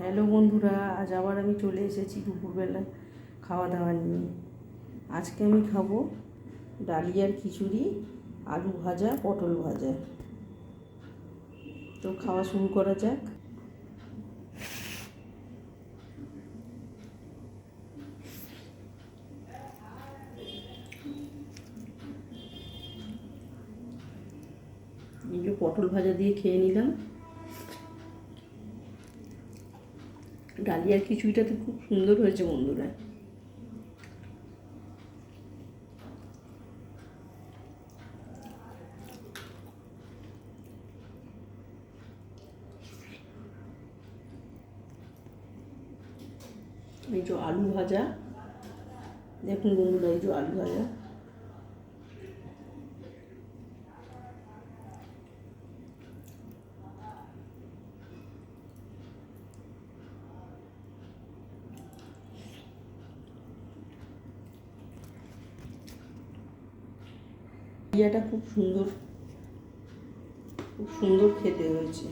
Hello বন্ধুরা, আজ আবার আমি চলে এসেছি দুপুরবেলা খাওয়া দাওয়া নিয়ে। আজকে আমি খাব ডালিয়ার খিচুড়ি, আলু ভাজা, পটল ভাজা। তো খাওয়া শুরু করা যাক। এই পটল ভাজা দিয়ে খেয়ে নিলাম। ডালিয়ার খিচুড়িটা তো খুব সুন্দর হয়েছে বন্ধুরা এই যে আলু ভাজা দেখুন বন্ধুরা এই যে আলু ভাজা ইয়েটা খুব সুন্দর খুব সুন্দর খেতে হয়েছে।